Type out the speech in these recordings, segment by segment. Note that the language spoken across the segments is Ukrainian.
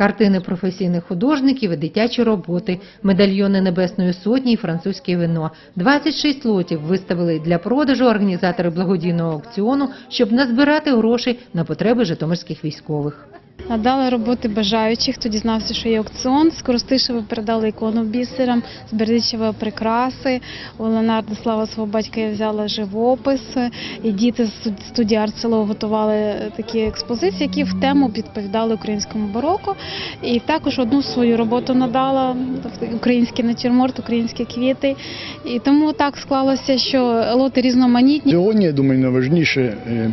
Картини професійних художників і дитячі роботи, медальйони Небесної Сотні і французьке вино. 26 лотів виставили для продажу організатори благодійного аукціону, щоб назбирати гроші на потреби житомирських військових. Надали роботи бажаючих, хто дізнався, що є аукціон. З Коростишева передали ікону бісерам, з Бердичева прикраси. У Леонарда Слава свого батька я взяла живопис. І діти з студії «Артсело» готували такі експозиції, які в тему відповідали українському бароко. І також одну свою роботу надала тобто український натюрморт, українські квіти. І тому так склалося, що лоти різноманітні. Сьогодні, я думаю, найважніше е,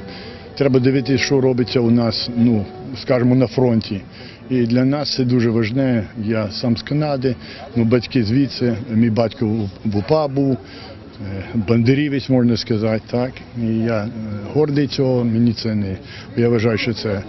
треба дивитися, що робиться у нас, ну, скажімо, на фронті. І для нас це дуже важне. Я сам з Канади, ну, батьки звідси, мій батько в- УПА був, е, бандерівець, можна сказати, так. І я е, гордий цього, мені це не. Я вважаю, що це,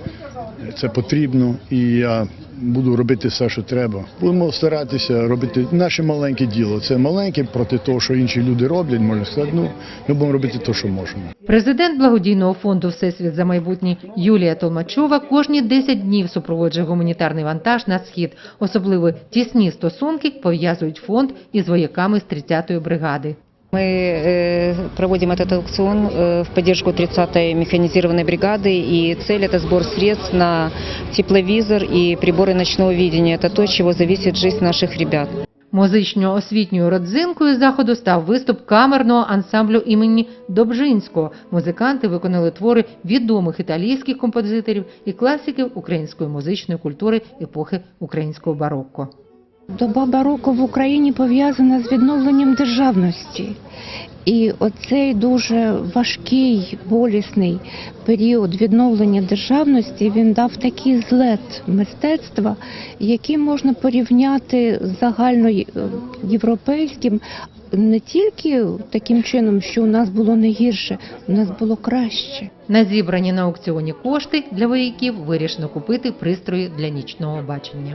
це потрібно. І я буду робити все, що треба. Будемо старатися робити наше маленьке діло. Це маленьке проти того, що інші люди роблять, можна сказати. Ну, ми будемо робити те, що можемо. Президент благодійного фонду Всесвіт за майбутнє Юлія Толмачова кожні 10 днів супроводжує гуманітарний вантаж на схід. Особливо тісні стосунки пов'язують фонд із вояками з 30-ї бригади. Мы э, проводим этот аукцион э, в поддержку 30-й механизированной бригады, и цель это сбор средств на тепловизор и приборы ночного видения. Это то, от чего зависит жизнь наших ребят. Музично-освітньою родзинкою заходу став виступ камерного ансамблю імені Добжинського. Музиканти виконали твори відомих італійських композиторів і класиків української музичної культури епохи українського барокко. Доба бароко в Україні пов'язана з відновленням державності. І оцей дуже важкий, болісний період відновлення державності він дав такий злет мистецтва, який можна порівняти з загальноєвропейським не тільки таким чином, що у нас було не гірше, у нас було краще. На зібрані на аукціоні кошти для вояків вирішено купити пристрої для нічного бачення.